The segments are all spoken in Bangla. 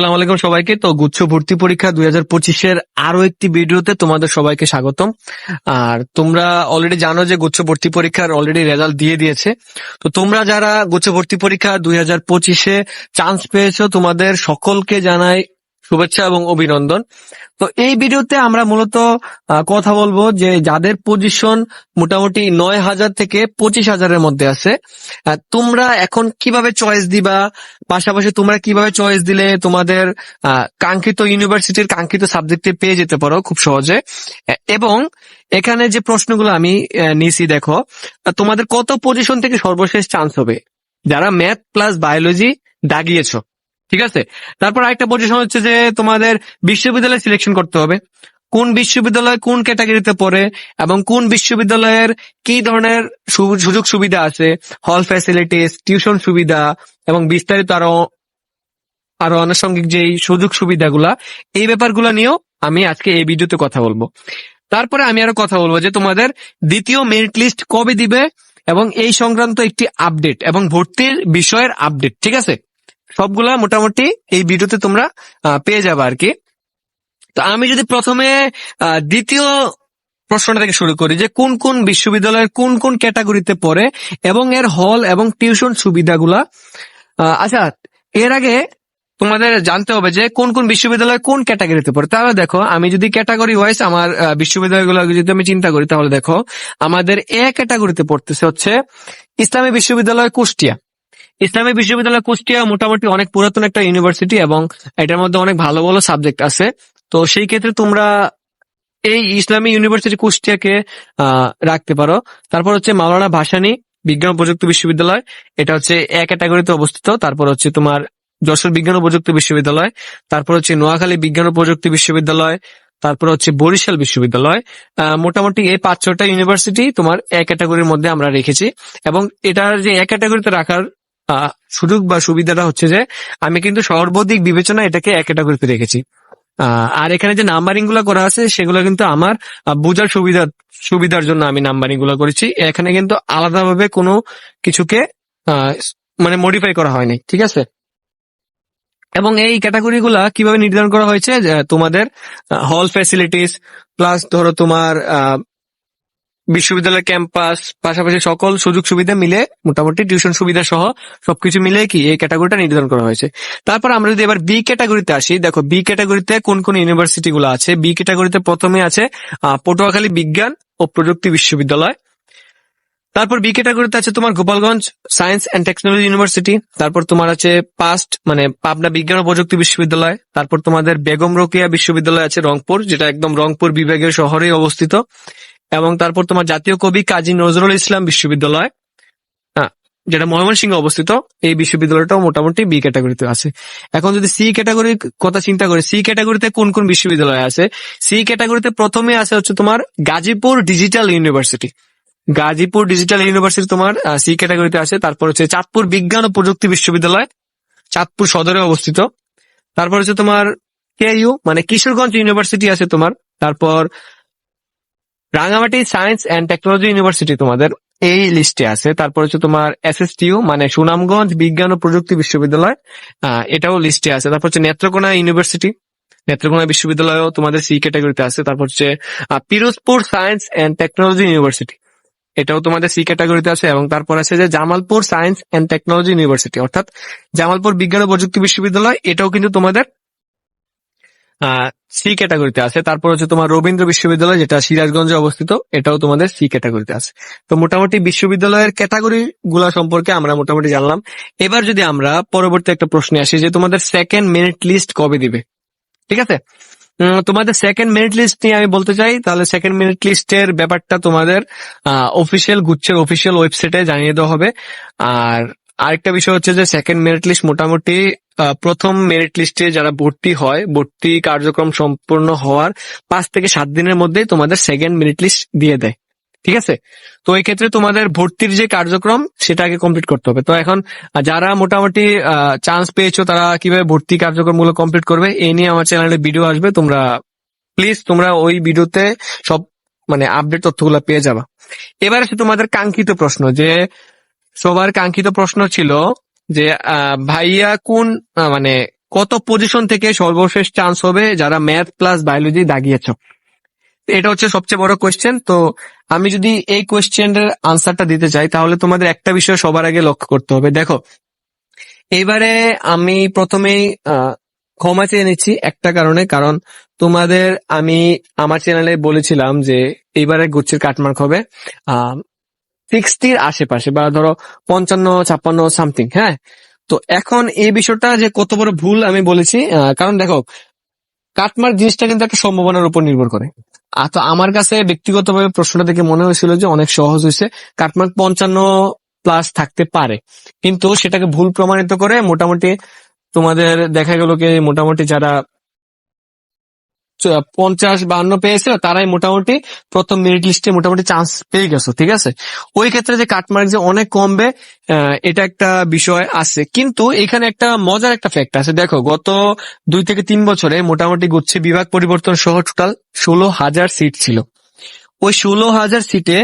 আসসালামু আলাইকুম সবাইকে। তো গুচ্ছ ভর্তি পরীক্ষা দুই হাজার পঁচিশের আরও একটি ভিডিওতে তোমাদের সবাইকে স্বাগতম। আর তোমরা অলরেডি জানো যে গুচ্ছ ভর্তি পরীক্ষার অলরেডি রেজাল্ট দিয়ে দিয়েছে। তো তোমরা যারা গুচ্ছ ভর্তি পরীক্ষা দুই হাজার পঁচিশে চান্স পেয়েছ, তোমাদের সকলকে জানাই শুভেচ্ছা এবং অভিনন্দন। তো এই ভিডিওতে আমরা মূলত কথা বলব যে যাদের পজিশন মোটামুটি নয় হাজার থেকে পঁচিশ হাজারের মধ্যে আছে তোমরা এখন কীভাবে চয়েস দিবা? পাশাপাশি তোমরা কীভাবে চয়েস দিলে তোমাদের কাঙ্ক্ষিত ইউনিভার্সিটির কাঙ্ক্ষিত সাবজেক্টে পেয়ে যেতে পারো খুব সহজে? এবং এখানে যে প্রশ্নগুলো আমি নিছি, দেখো তোমাদের কত পজিশন থেকে সর্বশেষ চান্স হবে? যারা ম্যাথ প্লাস বায়োলজি দাগিয়েছো ঠিক আছে? তারপর আরেকটা পজিশন হচ্ছে যে তোমাদের বিশ্ববিদ্যালয় সিলেকশন করতে হবে। কোন বিশ্ববিদ্যালয় কোন ক্যাটাগরিতে পড়ে এবং কোন বিশ্ববিদ্যালয়ের কি ধরনের সুযোগ সুবিধা আছে? হল ফ্যাসিলিটিস টিউশন সুবিধা এবং বিস্তারিত আরও আরও আনুষঙ্গিক যে সুযোগ সুবিধাগুলা, এই ব্যাপারগুলো নিয়েও আমি আজকে এই ভিডিওতে কথা বলব। তারপরে আমি আরও কথা বলব যে তোমাদের দ্বিতীয় মেরিট লিস্ট কবে দিবে এবং এই সংক্রান্ত একটি আপডেট এবং ভর্তির বিষয়ের আপডেট ঠিক আছে? সবগুলা মোটামুটি এই ভিডিওতে তোমরা পেয়ে যাবে আর কি। তো আমি যদি প্রথমে দ্বিতীয় প্রশ্নটা থেকে শুরু করি যে কোন কোন বিশ্ববিদ্যালয়ের কোন কোন ক্যাটাগরিতে পড়ে এবং এর হল এবং টিউশন সুবিধাগুলা? আচ্ছা এর আগে তোমাদের জানতে হবে যে কোন কোন বিশ্ববিদ্যালয় কোন ক্যাটাগরিতে পড়ে। তাহলে দেখো, আমি যদি ক্যাটাগরি ওয়াইজ আমার বিশ্ববিদ্যালয়গুলো যদি আমি চিন্তা করি, তাহলে দেখো, আমাদের এ ক্যাটাগরিতে পড়তেছে হচ্ছে ইসলামী বিশ্ববিদ্যালয় কুষ্টিয়া। ইসলামী বিশ্ববিদ্যালয় কুষ্টিয়া মোটামুটি অনেক পুরাতন একটা ইউনিভার্সিটি এবং এটার মধ্যে অনেক ভালো ভালো সাবজেক্ট আছে। তো সেই ক্ষেত্রে তোমরা এই ইসলামী ইউনিভার্সিটি কুষ্টিয়াকে রাখতে পারো। তারপর হচ্ছে মাওলানা ভাসানী বিজ্ঞান প্রযুক্তি বিশ্ববিদ্যালয়। এটা হচ্ছে এক ক্যাটাগরিতে অবস্থিত। তারপর হচ্ছে তোমার যশোর বিজ্ঞান ও প্রযুক্তি বিশ্ববিদ্যালয়। তারপর হচ্ছে নোয়াখালী বিজ্ঞান ও প্রযুক্তি বিশ্ববিদ্যালয়। তারপর হচ্ছে বরিশাল বিশ্ববিদ্যালয়। মোটামুটি এই পাঁচ ছটা ইউনিভার্সিটি তোমার এক ক্যাটাগরির মধ্যে আমরা রেখেছি। এবং এটার যে এক ক্যাটাগরিতে রাখার সুযোগ বা সুবিধাটা হচ্ছে যে, আমি কিন্তু সর্বাধিক বিবেচনা এটাকে এক ক্যাটাগরিতে রেখেছি আর এখানে যে নাম্বারিংগুলো করা আছে, সেগুলো কিন্তু আমার বোঝার সুবিধা, সুবিধার জন্য আমি নাম্বারিংগুলো করেছি। এখানে কিন্তু আলাদাভাবে কোনো কিছুকে মানে মডিফাই করা হয়নি, ঠিক আছে? এবং এই ক্যাটাগরি গুলা কীভাবে নির্ধারণ করা হয়েছে? তোমাদের হল ফ্যাসিলিটিস প্লাস ধরো তোমার বিশ্ববিদ্যালয় ক্যাম্পাস, পাশাপাশি সকল সুযোগ সুবিধা মিলে মোটামুটি টিউশন সুবিধা সহ সবকিছু মিলে কি এই ক্যাটাগরিটা নির্ধারণ করা হয়েছে। তারপর আমরা যদি এবার বি ক্যাটাগরিতে আসি, দেখো বি ক্যাটাগরিতে কোন কোন ইউনিভার্সিটি গুলো আছে? বি ক্যাটাগরিতে প্রথমে আছে পটুয়াখালী বিজ্ঞান ও প্রযুক্তি বিশ্ববিদ্যালয়। তারপর বি ক্যাটাগরিতে আছে তোমার Gopalganj science and technology university. তারপর তোমার আছে পাস্ট মানে পাবনা বিজ্ঞান ও প্রযুক্তি বিশ্ববিদ্যালয়। তারপর তোমাদের বেগম রোকেয়া বিশ্ববিদ্যালয় আছে রংপুর, যেটা একদম রংপুর বিভাগের শহরে অবস্থিত। এবং তারপর তোমার জাতীয় কবি কাজী নজরুল ইসলাম বিশ্ববিদ্যালয় যেটা ময়মনসিংহে অবস্থিত, এই বিশ্ববিদ্যালয়টাও মোটামুটি বি ক্যাটাগরিতে আছে। এখন যদি সি ক্যাটাগরির কথা চিন্তা করি সি ক্যাটাগরিতে কোন কোন বিশ্ববিদ্যালয় আছে? সি ক্যাটাগরিতে প্রথমে আছে হচ্ছে তোমার Gazipur digital university Gazipur digital university তোমার সি ক্যাটাগরিতে আছে, তারপর হচ্ছে চাঁদপুর বিজ্ঞান ও প্রযুক্তি বিশ্ববিদ্যালয়, চাঁদপুর সদরে অবস্থিত। তারপর হচ্ছে তোমার কেইউ মানে কিশোরগঞ্জ ইউনিভার্সিটি আছে তোমার। তারপর Rangamati science and technology university তোমাদের এই লিস্টে আছে। তারপর হচ্ছে তোমার এসএসটিইউ মানে সুনামগঞ্জ বিজ্ঞান ও প্রযুক্তি বিশ্ববিদ্যালয় এটাও লিস্টে আছে। তারপর হচ্ছে নেত্রকোনা ইউনিভার্সিটি নেত্রকোনা বিশ্ববিদ্যালয়ও তোমাদের সি ক্যাটাগরিতে আছে। তারপর হচ্ছে Pirojpur science and technology university এটাও তোমাদের সি ক্যাটাগরিতে আছে। এবং তারপর আছে যে Jamalpur science and technology university অর্থাৎ জামালপুর বিজ্ঞান ও প্রযুক্তি বিশ্ববিদ্যালয়, এটাও কিন্তু তোমাদের সি ক্যাটাগরিতে আছে। তারপর হচ্ছে তোমার রবীন্দ্র বিশ্ববিদ্যালয়, যেটা সিরাজগঞ্জে অবস্থিত, এটাও তোমাদের সি ক্যাটাগরিতে আছে। তো মোটামুটি বিশ্ববিদ্যালয়ের ক্যাটাগরি গুলা সম্পর্কে আমরা মোটামুটি জানলাম। এবার যদি আমরা পরবর্তী একটা প্রশ্নে আসি, যে তোমাদের সেকেন্ড মেরিট লিস্ট কবে দিবে? ঠিক আছে? তোমাদের সেকেন্ড মেরিট লিস্ট নিয়ে আমি বলতে চাই, তাহলে সেকেন্ড মেরিট লিস্টের ব্যাপারটা তোমাদের অফিসিয়াল গুচ্ছের অফিসিয়াল ওয়েবসাইটে জানিয়ে দেওয়া হবে। আর আরেকটা বিষয় হচ্ছে যে সেকেন্ড মেরিট লিস্ট মোটামুটি প্রথম মেরিট লিস্টে যারা ভর্তি হয়, ভর্তি কার্যক্রম সম্পূর্ণ হওয়ার পাঁচ থেকে সাত দিনের মধ্যেই তোমাদের সেকেন্ড মেরিট লিস্ট দিয়ে দেয়। ঠিক আছে? তো এই ক্ষেত্রে তোমাদের ভর্তির যে কার্যক্রম, সেটা আগে কমপ্লিট করতে হবে। তো এখন যারা মোটামুটি চান্স পেয়েছ, তারা কীভাবে ভর্তি কার্যক্রমগুলো কমপ্লিট করবে এই নিয়ে আমার চ্যানেলে ভিডিও আসবে। তোমরা প্লিজ তোমরা ওই ভিডিওতে সব মানে আপডেট তথ্যগুলো পেয়ে যাবা। এবার আছে তোমাদের কাঙ্ক্ষিত প্রশ্ন যে সবার কাঙ্ক্ষিত প্রশ্ন ছিল যে ভাইয়া কোন মানে কত পজিশন থেকে সর্বশেষ চান্স হবে যারা ম্যাথ প্লাস বায়োলজি দাগিয়েছ? এটা হচ্ছে সবচেয়ে বড় কোয়েশ্চেন তো আমি যদি এই কোয়েশ্চেনের আনসারটা দিতে চাই, তাহলে তোমাদের একটা বিষয় সবার আগে লক্ষ্য করতে হবে। দেখো, এবারে আমি প্রথমেই ক্ষমা চেয়ে নিচ্ছি একটা কারণে। কারণ তোমাদের আমি আমার চ্যানেলে বলেছিলাম যে এইবারে গুচ্ছের কাটমার্ক হবে। সিক্সটির আশেপাশে বা ধরো পঞ্চান্ন, ছাপ্পান্ন, সামথিং হ্যাঁ? তো এখন এই বিষয়টা যে কত বড় ভুল আমি বলেছি কারণ দেখো কাটমার্ক জিনিসটা কিন্তু একটা সম্ভাবনার উপর নির্ভর করে। আর তো আমার কাছে ব্যক্তিগতভাবে প্রশ্নটা দেখে মনে হয়েছিল যে অনেক সহজ হয়েছে কাটমার্ক পঞ্চান্ন প্লাস থাকতে পারে। কিন্তু সেটাকে ভুল প্রমাণিত করে মোটামুটি তোমাদের দেখা গেল কি, মোটামুটি যারা পঞ্চাশ বান্ন পেয়েছিল, তারাই মোটামুটি প্রথম মেরিট লিস্টে মোটামুটি চান্স পেয়ে গেছো, ঠিক আছে? ওই ক্ষেত্রে যে কাটমার্ক যে অনেক কমবে এটা একটা বিষয় আছে। কিন্তু এখানে একটা মজার একটা ফ্যাক্ট আছে। দেখো, গত দুই থেকে তিন বছরে মোটামুটি গুচ্ছে বিভাগ পরিবর্তন সহ টোটাল ষোলো হাজার সিট ছিল। ওই ষোলো হাজার সিটে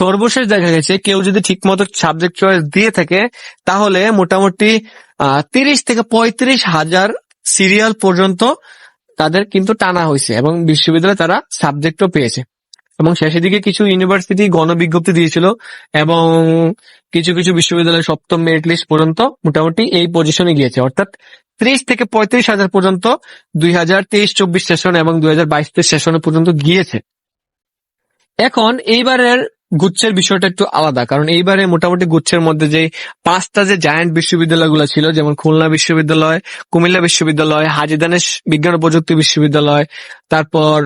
সর্বশেষ দেখা গেছে, কেউ যদি ঠিকমতো সাবজেক্ট চয়েস দিয়ে থাকে, তাহলে মোটামুটি তিরিশ থেকে পঁয়ত্রিশ হাজার সিরিয়াল পর্যন্ত তাদের কিন্তু টানা হয়েছে এবং বিশ্ববিদ্যালয়ে তারা সাবজেক্টও পেয়েছে। এবং শেষের দিকে কিছু ইউনিভার্সিটি গণবিজ্ঞপ্তি দিয়েছিল এবং কিছু কিছু বিশ্ববিদ্যালয় সপ্তম মেরিট লিস্ট পর্যন্ত মোটামুটি এই পজিশনে গিয়েছে। অর্থাৎ ত্রিশ থেকে পঁয়ত্রিশ হাজার পর্যন্ত দুই হাজার তেইশ চব্বিশ সেশন এবং দুই হাজার বাইশ পর্যন্ত গিয়েছে। এখন এইবারের গুচ্ছের বিষয়টা একটু আলাদা। কারণ এইবারে মোটামুটি গুচ্ছের মধ্যে যে পাঁচটা যে জায়ান্ট বিশ্ববিদ্যালয়গুলো ছিল, যেমন খুলনা বিশ্ববিদ্যালয়, কুমিল্লা বিশ্ববিদ্যালয় হাজিদানেশ বিজ্ঞান ও প্রযুক্তি বিশ্ববিদ্যালয়, তারপর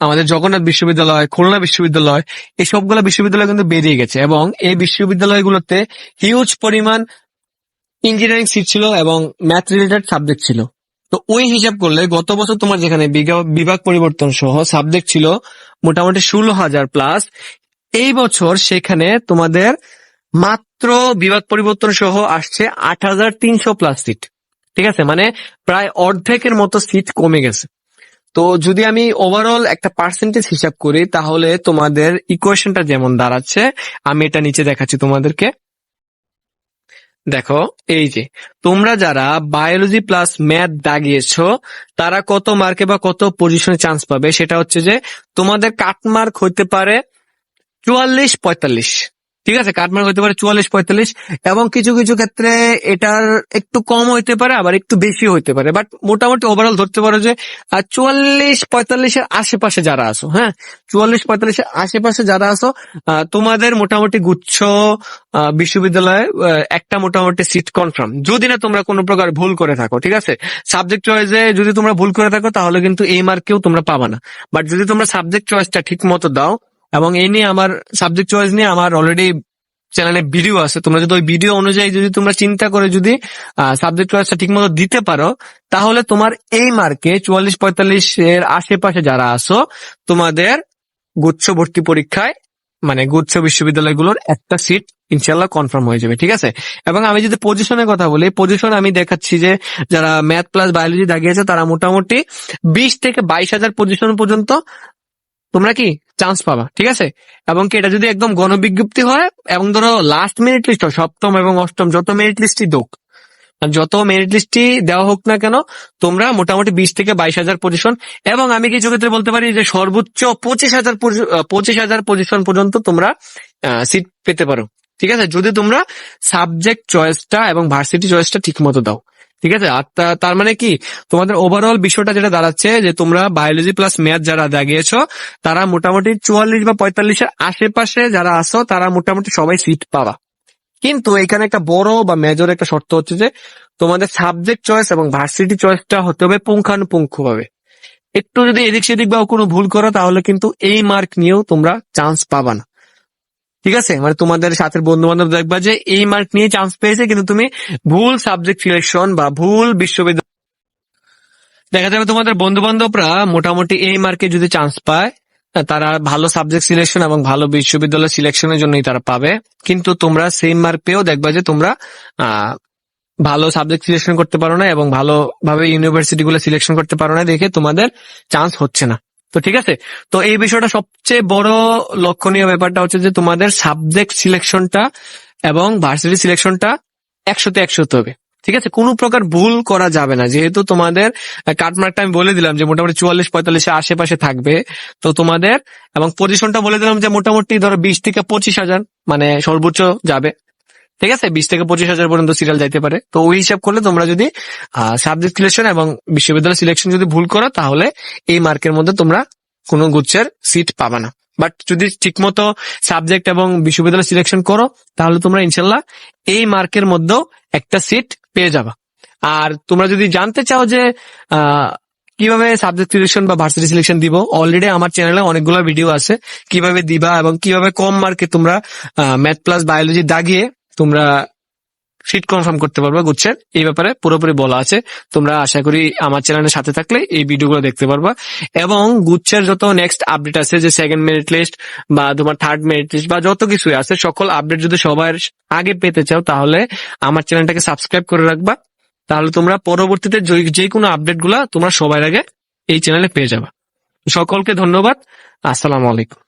আমাদের জগন্নাথ বিশ্ববিদ্যালয়, খুলনা বিশ্ববিদ্যালয়, এই সবগুলো বিশ্ববিদ্যালয় কিন্তু বেরিয়ে গেছে এবং এই বিশ্ববিদ্যালয়গুলোতে হিউজ পরিমাণ ইঞ্জিনিয়ারিং সিট ছিল এবং ম্যাথ রিলেটেড সাবজেক্ট ছিল। তো ওই হিসাব করলে গত বছর তোমার যেখানে বিভাগ পরিবর্তন সহ সাবজেক্ট ছিল মোটামুটি ষোলো হাজার প্লাস এই বছর সেখানে তোমাদের মাত্র বিভাগ পরিবর্তন সহ আসছে আট হাজার তিনশো প্লাস সিট ঠিক আছে? মানে প্রায় অর্ধেকের মতো সিট কমে গেছে। তো যদি আমি ওভারঅল একটা পার্সেন্টেজ হিসাব করি, তাহলে তোমাদের ইকুয়েশনটা যেমন দাঁড়াচ্ছে, আমি এটা নিচে দেখাচ্ছি তোমাদেরকে। দেখো, এই যে, তোমরা যারা বায়োলজি প্লাস ম্যাথ দাগিয়েছো, তারা কত মার্কে বা কত পজিশনে চান্স পাবে, সেটা হচ্ছে যে তোমাদের কাটমার্ক হইতে পারে চুয়াল্লিশ পঁয়তাল্লিশ। ঠিক আছে? কাটমার্ক হইতে পারে চুয়াল্লিশ পঁয়তাল্লিশ এবং কিছু কিছু ক্ষেত্রে এটার একটু কম হইতে পারে, আবার একটু বেশি হইতে পারে। বাট মোটামুটি ওভারঅল ধরতে পারো যে চুয়াল্লিশ পঁয়তাল্লিশের আশেপাশে যারা আসো হ্যাঁ? চুয়াল্লিশ পঁয়তাল্লিশের আশেপাশে যারা আসো তোমাদের মোটামুটি গুচ্ছ বিশ্ববিদ্যালয়ে একটা মোটামুটি সিট কনফার্ম যদি না তোমরা কোনো প্রকার ভুল করে থাকো, ঠিক আছে? সাবজেক্ট চয়েসে যদি তোমরা ভুল করে থাকো, তাহলে কিন্তু এই মার্কেও তোমরা পাবা না। বাট যদি তোমরা সাবজেক্ট চয়েসটা ঠিক মতো দাও এবং এই নিয়ে আমার সাবজেক্ট চয়েস নিয়ে আমার অলরেডি চ্যানেলে ভিডিও আছে। তোমরা যদি ওই ভিডিও অনুযায়ী যদি তোমরা চিন্তা করে যদি সাবজেক্ট চয়েসটা ঠিক মতো দিতে পারো, তাহলে তোমার এই মার্কে চুয়াল্লিশ পঁয়তাল্লিশ এর আশেপাশে যারা আসো তোমাদের গুচ্ছ ভর্তি পরীক্ষায় মানে গুচ্ছ বিশ্ববিদ্যালয়গুলোর একটা সিট ইনশাল্লাহ কনফার্ম হয়ে যাবে, ঠিক আছে? এবং আমি যদি পজিশনের কথা বলি পজিশন আমি দেখাচ্ছি যে যারা ম্যাথ প্লাস বায়োলজি দাগিয়েছে তারা মোটামুটি বিশ থেকে বাইশ হাজার পজিশন পর্যন্ত তোমরা কি চান্স পাবা, ঠিক আছে? এবং কি এটা যদি একদম গণবিজ্ঞপ্তি হয়, এবং ধরো লাস্ট মেরিট লিস্ট সপ্তম এবং অষ্টম, যত মেরিট লিস্টই দোক যত মেরিট লিস্টই দেওয়া হোক না কেন, তোমরা মোটামুটি বিশ থেকে বাইশ হাজার পজিশন এবং আমি কিছু ক্ষেত্রে বলতে পারি যে সর্বোচ্চ পঁচিশ হাজার পঁচিশ হাজার পজিশন পর্যন্ত তোমরা সিট পেতে পারো। ঠিক আছে? যদি তোমরা সাবজেক্ট চয়েসটা এবং ভার্সিটি চয়েসটা ঠিক মতো দাও, ঠিক আছে? আর তার মানে কি? তোমাদের ওভারঅল বিষয়টা যেটা দাঁড়াচ্ছে যে তোমরা বায়োলজি প্লাস ম্যাথ যারা দাগিয়েছো, তারা মোটামুটি চুয়াল্লিশ বা পঁয়তাল্লিশের আশেপাশে যারা আসো তারা মোটামুটি সবাই সিট পাবা। কিন্তু এখানে একটা বড় বা মেজর একটা শর্ত হচ্ছে যে তোমাদের সাবজেক্ট চয়েস এবং ভার্সিটি চয়েসটা হতে হবে পুঙ্খানুপুঙ্খ ভাবে একটু যদি এদিক সেদিক বা কোনো ভুল করো, তাহলে কিন্তু এই মার্ক নিয়েও তোমরা চান্স পাবা না। ঠিক আছে? মানে তোমাদের সাথে বন্ধু বান্ধব দেখবা যে এই মার্ক নিয়ে চান্স পেয়েছে, কিন্তু তুমি ভুল সাবজেক্ট সিলেকশন বা ভুল বিশ্ববিদ্যালয় দেখা যাবে তোমাদের বন্ধু বান্ধবরা মোটামুটি এই মার্কে যদি চান্স পায় তারা ভালো সাবজেক্ট সিলেকশন এবং ভালো বিশ্ববিদ্যালয় সিলেকশনের জন্যই তারা পাবে। কিন্তু তোমরা সেম মার্ক পেয়েও দেখবা যে তোমরা ভালো সাবজেক্ট সিলেকশন করতে পারো না এবং ভালোভাবে ইউনিভার্সিটি গুলো সিলেকশন করতে পারো না দেখে তোমাদের চান্স হচ্ছে না। তো ঠিক আছে? তো এই বিষয়টা সবচেয়ে বড় লক্ষণীয় ব্যাপারটা হচ্ছে যে তোমাদের সাবজেক্ট সিলেকশনটা এবং ভার্সিটি সিলেকশনটা একশোতে একশো হতে হবে। ঠিক আছে? কোনো প্রকার ভুল করা যাবে না। যেহেতু তোমাদের কাটমার্কটা আমি বলে দিলাম যে মোটামুটি চুয়াল্লিশ, পঁয়তাল্লিশের আশেপাশে থাকবে। তো তোমাদের, এবং পজিশনটা বলে দিলাম যে মোটামুটি ধরো বিশ থেকে পঁচিশ হাজার মানে সর্বোচ্চ যাবে। ঠিক আছে? বিশ থেকে পঁচিশ হাজার পর্যন্ত সিরিয়াল যাইতে পারে। তো ওই হিসাব করলে তোমরা যদি সাবজেক্ট সিলেকশন এবং বিশ্ববিদ্যালয় সিলেকশন যদি ভুল করো, তাহলে এই মার্কের মধ্যে তোমরা কোনো গুচ্ছের সিট পাবে না। বাট যদি ঠিকমতো সাবজেক্ট এবং বিশ্ববিদ্যালয় সিলেকশন করো, তাহলে তোমরা ইনশাল্লাহ এই মার্কের মধ্যেও একটা সিট পেয়ে যাবা। আর তোমরা যদি জানতে চাও যে কীভাবে সাবজেক্ট সিলেকশন বা ভার্সিটি সিলেকশন দিব অলরেডি আমার চ্যানেলে অনেকগুলো ভিডিও আছে। কীভাবে দিবা এবং কীভাবে কম মার্কে তোমরা ম্যাথ প্লাস বায়োলজি দাগিয়ে তোমরা সিট কনফার্ম করতে পারবা গুচ্ছের এই ব্যাপারে পুরোপুরি বলা আছে। তোমরা আশা করি আমার চ্যানেলের সাথে থাকলে এই ভিডিওগুলো দেখতে পারবা। এবং গুচ্ছের যত নেক্সট আপডেট আছে, যে সেকেন্ড মেরিট লিস্ট বা তোমার থার্ড মেরিট লিস্ট বা যত কিছু আছে, সকল আপডেট যদি সবার আগে পেতে চাও, তাহলে আমার চ্যানেলটাকে সাবস্ক্রাইব করে রাখবা। তাহলে তোমরা পরবর্তীতে যে কোনো আপডেট তোমরা সবার আগে এই চ্যানেলে পেয়ে যাবে। সকলকে ধন্যবাদ। আসসালামু আলাইকুম।